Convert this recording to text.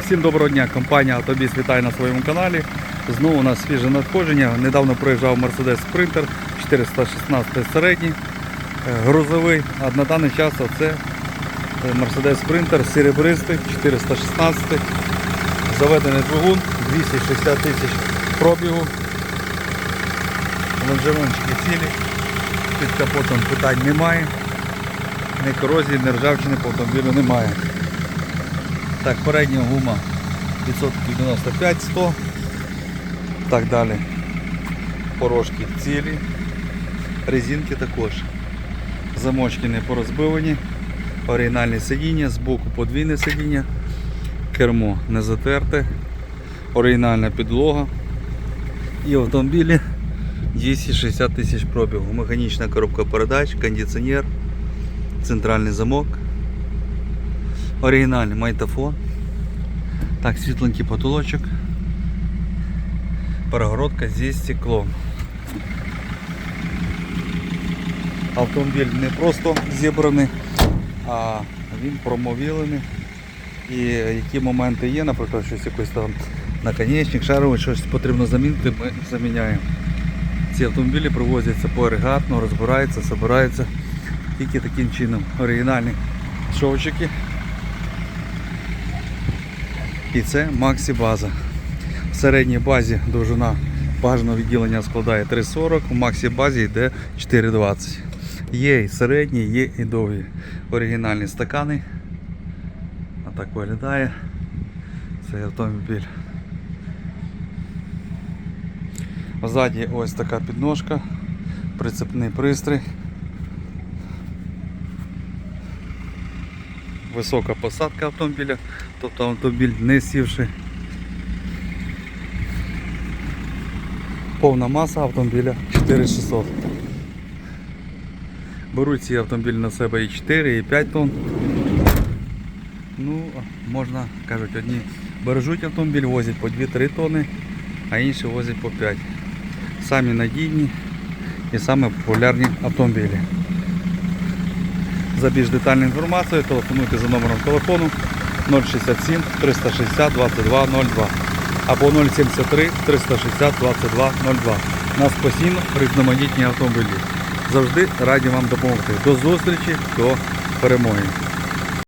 Всім доброго дня, компанія Автобіс вітає на своєму каналі. Знову у нас свіже надходження. Недавно проїжджав Mercedes Sprinter 416 середній, е, грузовий, а на даний час це Mercedes Sprinter серебристий 416, заведений двигун, 260 тисяч пробігу. Лонжерончики цілі, під капотом питань немає, ні корозії, ні ржавчини по автомобілю немає. Так, передня гума відсотків 95-100. Так далі. Порожки цілі. Резинки також. Замочки не порозбивані. Оригінальне сидіння, збоку подвійне сидіння. Кермо не затерте. Оригінальна підлога. І в автомобілі 260 тисяч пробігу. Механічна коробка передач, кондиціонер, центральний замок. Оригінальний майтофон. Так, світленький потолочок. Перегородка зі стеклом. Автомобіль не просто зібраний, а він промовілений. І які моменти є, наприклад, щось якийсь там наконечник, шаровий, щось потрібно замінити, ми заміняємо. Ці автомобілі привозяться поерегатно, розбираються, збираються тільки таким чином. Оригінальні шовчики. І це Максі база. В середній базі довжина бажаного відділення складає 3,40, у Максі базі йде 4,20. Є і середні, є і довгі. Оригінальні стакани. А так виглядає цей автомобіль. Ззаді ось така підножка, прицепний пристрій. Висока посадка автомобіля, тобто автомобіль не сівши. Повна маса автомобіля 4600. Беруть ці автомобілі на себе і 4, і 5 тонн. Ну, можна, кажуть, одні бережуть автомобіль, возять по 2-3 тонни, а інші возять по 5. Самі надійні і саме популярні автомобілі. За більш детальною інформацією телефонуйте за номером телефону 067 360 22 02 або 073 360 22 02. Нас постійно різноманітні автомобілі. Завжди раді вам допомогти. До зустрічі, до перемоги.